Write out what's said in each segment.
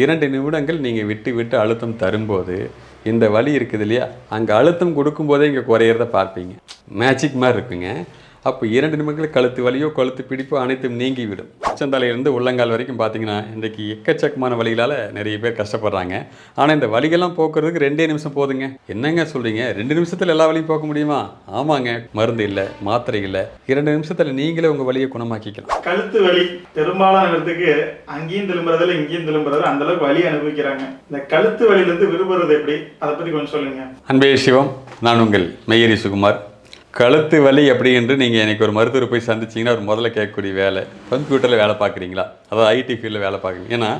இரண்டு நிமிடங்கள் நீங்கள் விட்டு விட்டு அழுத்தம் தரும்போது இந்த வலி இருக்குது இல்லையா? அங்கே அழுத்தம் கொடுக்கும்போதே இங்கே குறையிறத பார்ப்பீங்க. மேஜிக் மாதிரி இருக்குங்க. அப்போ இரண்டு நிமிடங்கள் கழுத்து வலியோ கழுத்து பிடிப்போ அனைத்தும் நீங்கிவிடும். உச்சந்தலையிலிருந்து உள்ளங்கால் வரைக்கும் பார்த்தீங்கன்னா இன்றைக்கி எக்கச்சக்கமான வலிகளால் நிறைய பேர் கஷ்டப்படுறாங்க. ஆனால் இந்த வலிகள்லாம் போக்குறதுக்கு ரெண்டே நிமிஷம் போதுங்க. என்னங்க சொல்கிறீங்க ரெண்டு நிமிஷத்தில் எல்லா வலியும் போக்க முடியுமா? ஆமாங்க. மருந்து இல்லை மாத்திரை இல்லை. இரண்டு நிமிஷத்தில் நீங்களே உங்கள் வலியை குணமாக்கிக்கலாம். கழுத்து வலி பெரும்பாலான பேர்த்துக்கு அங்கேயும் திரும்புறதுல இங்கேயும் திரும்புறது அந்த அளவுக்கு வலி அனுபவிக்கிறாங்க. இந்த கழுத்து வலியில இருந்து விடுபடுறது எப்படி? அதை பத்தி கொஞ்சம் சொல்லுங்க. அன்பே சிவம் நான் உங்கள் மெய்யரி சுகுமார். கழுத்து வலி அப்படி என்று நீங்கள் எனக்கு ஒரு மருத்துவர் போய் சந்திச்சிங்கன்னா ஒரு முதல்ல கேட்கக்கூடிய வேலை கம்ப்யூட்டரில் வேலை பார்க்குறீங்களா? அதாவது ஐடி ஃபீல்டில் வேலை பார்க்குறீங்க. ஏன்னா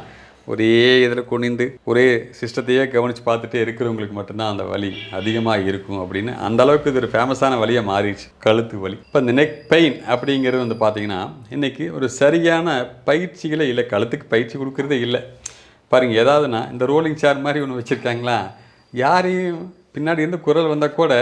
ஒரே இதில் குனிந்து ஒரே சிஸ்டத்தையே கவனித்து பார்த்துட்டே இருக்கிறவங்களுக்கு மட்டும்தான் அந்த வலி அதிகமாக இருக்கும் அப்படின்னு. அந்த அளவுக்கு இது ஒரு ஃபேமஸான வழியாக மாறிடுச்சு கழுத்து வலி. இப்போ இந்த நெக் பெயின் அப்படிங்கிறது வந்து பார்த்தீங்கன்னா இன்றைக்கி ஒரு சரியான பயிற்சிகளே இல்லை கழுத்துக்கு பயிற்சி கொடுக்குறதே இல்லை. பாருங்கள் ஏதாவதுனா இந்த ரோலிங் சேர் மாதிரி ஒன்று வச்சுருக்காங்களா? யாரையும் பின்னாடி இருந்து குரல் வந்தால் கூட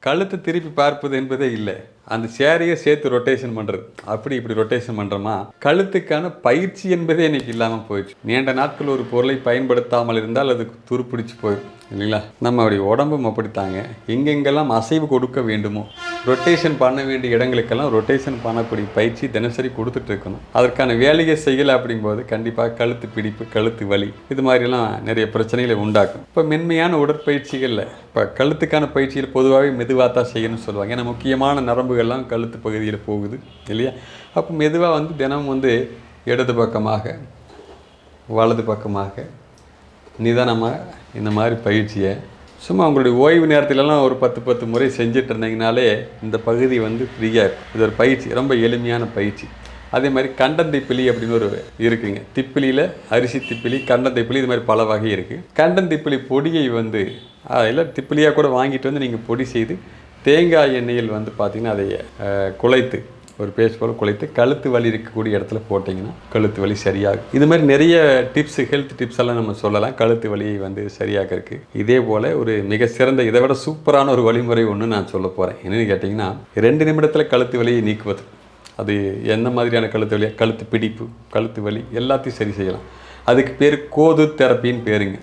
கழுத்து திருப்பி பார்ப்பது என்பதே இல்லை. அந்த சேரையே சேர்த்து ரொட்டேஷன் பண்ணுறது அப்படி இப்படி ரொட்டேஷன் பண்ணுறோமா கழுத்துக்கான பயிற்சி என்பதே இன்றைக்கி இல்லாமல் போயிடுச்சு. நீண்ட நாட்கள் ஒரு பொருளை பயன்படுத்தாமல் இருந்தால் அது துருப்பிடிச்சு போயிடும் இல்லைங்களா? நம்மளுடைய உடம்பும் அப்படித்தாங்க. எங்கெங்கெல்லாம் அசைவு கொடுக்க வேண்டுமோ ரொட்டேஷன் பண்ண வேண்டிய இடங்களுக்கெல்லாம் ரொட்டேஷன் பண்ணக்கூடிய பயிற்சி தினசரி கொடுத்துட்டு இருக்கணும். அதற்கான வேலையை செய்யலை அப்படிங்கும்போது கண்டிப்பாக கழுத்து பிடிப்பு கழுத்து வலி இது மாதிரிலாம் நிறைய பிரச்சனைகளை உண்டாக்கும். இப்போ மென்மையான உடற்பயிற்சிகளில் இப்போ கழுத்துக்கான பயிற்சியில் பொதுவாகவே மெதுவாக தான் செய்யணும்னு சொல்லுவாங்க. ஏன்னா முக்கியமான நரம்பு நரம்புகள்லாம் கழுத்து பகுதியில் போகுது இல்லையா? அப்போ மெதுவாக வந்து தினம் வந்து இடது பக்கமாக வலது பக்கமாக நிதானமாக இந்த மாதிரி பயிற்சியை சும்மா உங்களுடைய ஓய்வு நேரத்திலலாம் ஒரு பத்து பத்து முறை செஞ்சுட்டு இருந்தீங்கனாலே இந்த பகுதி வந்து ஃப்ரீயாக இருக்கும். இது ஒரு பயிற்சி ரொம்ப எளிமையான பயிற்சி. அதே மாதிரி கண்டந்திப்பிலி அப்படின்னு ஒரு இருக்குங்க. திப்பிலியில் அரிசி திப்பிலி கண்டன் திப்பிலி இது மாதிரி பல வகை இருக்குது கண்டந்திப்பிலி பொடியை வந்து அதில் திப்பிலியாக கூட வாங்கிட்டு வந்து நீங்கள் பொடி செய்து தேங்காய் எண்ணெயில் வந்து பார்த்திங்கன்னா அதை குலைத்து குழைத்து ஒரு பேஸ்ட் போல் குழைத்து கழுத்து வலி இருக்கக்கூடிய இடத்துல போட்டிங்கன்னா கழுத்து வலி சரியாகும். இது மாதிரி நிறைய டிப்ஸ் ஹெல்த் டிப்ஸ் எல்லாம் நம்ம சொல்லலாம். கழுத்து வலியை வந்து சரியாகிறதுக்கு இதே போல் ஒரு மிக சிறந்த இதை விட சூப்பரான ஒரு வழிமுறை ஒன்று நான் சொல்ல போகிறேன் என்னென்னு கேட்டிங்கன்னா ரெண்டு நிமிடத்தில் கழுத்து வலியை நீக்குவது. அது எந்த மாதிரியான கழுத்து வலியாக கழுத்து பிடிப்பு கழுத்து வலி எல்லாத்தையும் சரி செய்யலாம். அதுக்கு பேர் கோது தெரப்பின்னு பேருங்க.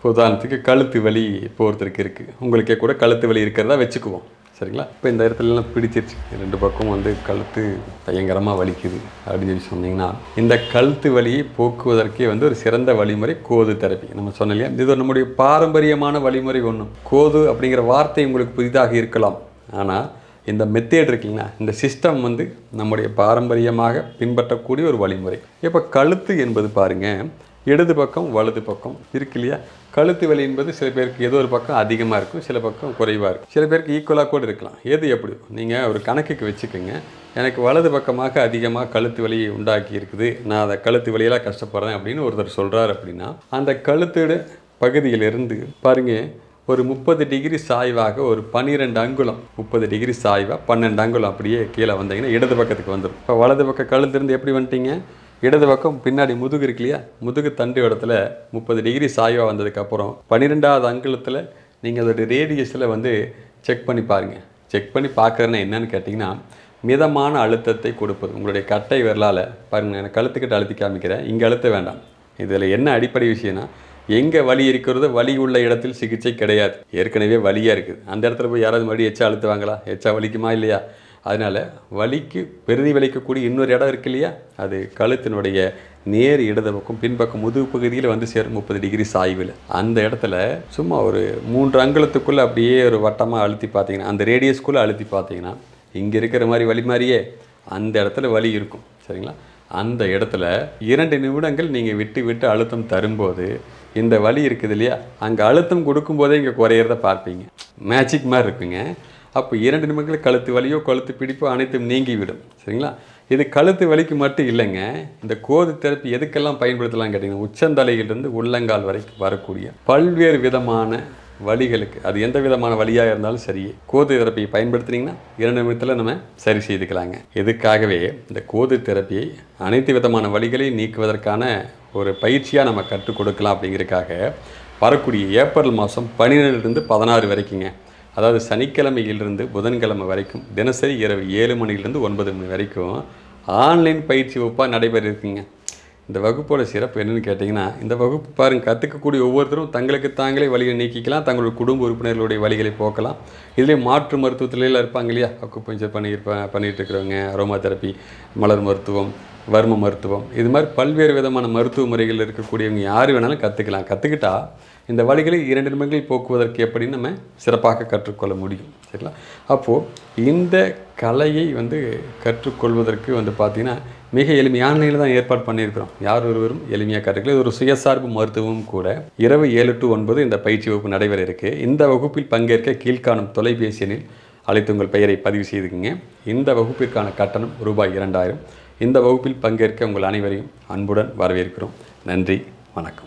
இப்போ உதாரணத்துக்கு கழுத்து வலி இப்போ ஒருத்தருக்கு இருக்குது உங்களுக்கே கூட கழுத்து வலி இருக்கிறதா வச்சுக்குவோம். சரிங்களா? இப்போ இந்த இடத்துலலாம் பிடிச்சிருச்சு. ரெண்டு பக்கம் வந்து கழுத்து பயங்கரமாக வலிக்குது அப்படின்னு சொல்லி சொன்னீங்கன்னா இந்த கழுத்து வலியை போக்குவதற்கே வந்து ஒரு சிறந்த வழிமுறை கோது தெரப்பி. நம்ம சொன்னோம் இல்லையா? இது நம்முடைய பாரம்பரியமான வழிமுறை ஒன்று கோது அப்படிங்கிற வார்த்தை உங்களுக்கு புதிதாக இருக்கலாம். ஆனால் இந்த மெத்தேட் இருக்குங்களா இந்த சிஸ்டம் வந்து நம்முடைய பாரம்பரியமாக பின்பற்றக்கூடிய ஒரு வழிமுறை. இப்போ கழுத்து என்பது பாருங்கள் இடது பக்கம் வலது பக்கம் இருக்கு இல்லையா? கழுத்து வலி என்பது சில பேருக்கு ஏதோ ஒரு பக்கம் அதிகமாக இருக்கும் சில பக்கம் குறைவாக இருக்கும். சில பேருக்கு ஈக்குவலாக கூட இருக்கலாம். எது எப்படி? நீங்கள் ஒரு கணக்குக்கு வச்சுக்கோங்க. எனக்கு வலது பக்கமாக அதிகமாக கழுத்து வலி உண்டாக்கி இருக்குது. நான் அதை கழுத்து வலியெல்லாம் கஷ்டப்படுறேன் அப்படின்னு ஒருத்தர் சொல்கிறார் அப்படின்னா அந்த கழுத்தோட பகுதியிலிருந்து பாருங்கள் ஒரு முப்பது டிகிரி சாய்வாக ஒரு பன்னிரெண்டு அங்குலம் முப்பது டிகிரி சாய்வாக பன்னெண்டு அங்குலம் அப்படியே கீழே வந்தீங்கன்னா இடது பக்கத்துக்கு வந்துடும் இப்போ வலது பக்கம் கழுத்துலேருந்து எப்படி வந்துட்டீங்க? இடது பக்கம் பின்னாடி முதுகு இருக்கு இல்லையா? முதுகு தண்டு இடத்துல முப்பது டிகிரி சாய்வாக வந்ததுக்கப்புறம் பன்னிரெண்டாவது அங்குலத்தில் நீங்கள் அதோட ரேடியஸில் வந்து செக் பண்ணி பாருங்கள் செக் பண்ணி பார்க்குறேன்னா என்னென்னு கேட்டிங்கன்னா மிதமான அழுத்தத்தை கொடுப்பது. உங்களுடைய கட்டை விரலால் பாருங்கள் நான் கழுத்துக்கிட்ட அழுத்தி காமிக்கிறேன். இங்கே அழுத்த வேண்டாம். இதில் என்ன அடிப்படை விஷயம்னா எங்கே வலி இருக்கிறதோ வலி உள்ள இடத்தில் சிகிச்சை கிடையாது. ஏற்கனவே வலியாக இருக்குது. அந்த இடத்துல போய் யாராவது மறுபடியும் எச்சா அழுத்துவாங்களா? எச்சா வலிக்குமா இல்லையா? அதனால் வலிக்கு பெருதி வலிக்கக்கூடிய இன்னொரு இடம் இருக்கு இல்லையா? அது கழுத்தினுடைய நேர் இடது பக்கம் பின்பக்கம் முதுகு பகுதியில் வந்து சேரும் முப்பது டிகிரி சாய்வில். அந்த இடத்துல சும்மா ஒரு மூன்று அங்குலத்துக்குள்ளே அப்படியே ஒரு வட்டமாக அழுத்தி பார்த்தீங்கன்னா அந்த ரேடியஸ்குள்ளே அழுத்தி பார்த்தீங்கன்னா இங்கே இருக்கிற மாதிரி வலி மாதிரியே அந்த இடத்துல வலி இருக்கும். சரிங்களா? அந்த இடத்துல இரண்டு நிமிடங்கள் நீங்கள் விட்டு விட்டு அழுத்தம் தரும்போது இந்த வலி இருக்குது இல்லையா? அங்கே அழுத்தம் கொடுக்கும்போதே இங்கே குறையிறத பார்ப்பீங்க. மேஜிக் மாதிரி இருக்குங்க. அப்போ இரண்டு நிமிடங்கள் கழுத்து வலியோ கழுத்து பிடிப்போ அனைத்தும் நீங்கிவிடும். சரிங்களா? இது கழுத்து வலிக்கு மட்டும் இல்லைங்க. இந்த கோது தெரப்பி எதுக்கெல்லாம் பயன்படுத்தலாம் கேட்டிங்கன்னா உச்சந்தலையிலிருந்து உள்ளங்கால் வரைக்கும் வரக்கூடிய பல்வேறு விதமான வலிகளுக்கு அது எந்த விதமான வலியாக இருந்தாலும் சரி கோது தெரப்பியை பயன்படுத்துனீங்கன்னா இரண்டு நிமிடத்தில் நம்ம சரி செய்துக்கலாங்க. இதுக்காகவே இந்த கோது தெரப்பியை அனைத்து விதமான வலிகளையும் நீக்குவதற்கான ஒரு பயிற்சியாக நம்ம கற்றுக் கொடுக்கலாம் அப்படிங்கிறதுக்காக வரக்கூடிய ஏப்ரல் மாதம் பன்னிரெண்டுலேருந்து பதினாறு வரைக்குங்க. அதாவது சனிக்கிழமையிலிருந்து புதன்கிழமை வரைக்கும் தினசரி இரவு ஏழு மணிலிருந்து ஒன்பது மணி வரைக்கும் ஆன்லைன் பயிற்சி வகுப்பாக நடைபெறிருக்குங்க. இந்த வகுப்போட சிறப்பு என்னென்னு கேட்டிங்கன்னா இந்த வகுப்பு பாருங்க கற்றுக்கக்கூடிய ஒவ்வொருத்தரும் தங்களுக்கு தாங்களே வழியை நீக்கிக்கலாம் தங்களுடைய குடும்ப உறுப்பினர்களுடைய வழிகளை போக்கலாம். இதிலே மாற்று மருத்துவத்திலாம் இருப்பாங்க இல்லையா? அக்குப்பஞ்சர் பண்ணியிருப்பேன் பண்ணிகிட்டு இருக்கிறவங்க அரோமா தெரப்பி மலர் மருத்துவம் வர்ம மருத்துவம். இது மாதிரி பல்வேறு விதமான மருத்துவ முறைகள் இருக்கக்கூடியவங்க யார் வேணாலும் கற்றுக்கலாம் கற்றுக்கிட்டா இந்த வழிகளை இரண்டு நிமிடங்களில் போக்குவதற்கு எப்படின்னு நம்ம சிறப்பாக கற்றுக்கொள்ள முடியும். சரிங்களா? அப்போது இந்த கலையை வந்து கற்றுக்கொள்வதற்கு வந்து பார்த்திங்கன்னா மிக எளிமையான நிலையில் தான் ஏற்பாடு பண்ணியிருக்கிறோம். யார் ஒருவரும் எளிமையாக கற்றுக்கலாம் இது ஒரு சுயசார்பு மருத்துவமும் கூட. இரவு ஏழு டு ஒன்பது இந்த பயிற்சி வகுப்பு நடைபெற இருக்கு. இந்த வகுப்பில் பங்கேற்க கீழ்காணும் தொலைபேசி எண்ணில் அழைத்து உங்கள் பெயரை பதிவு செய்துக்குங்க. இந்த வகுப்பிற்கான கட்டணம் ரூபாய் இரண்டாயிரம். இந்த வகுப்பில் பங்கேற்க உங்கள் அனைவரையும் அன்புடன் வரவேற்கிறோம். நன்றி வணக்கம்.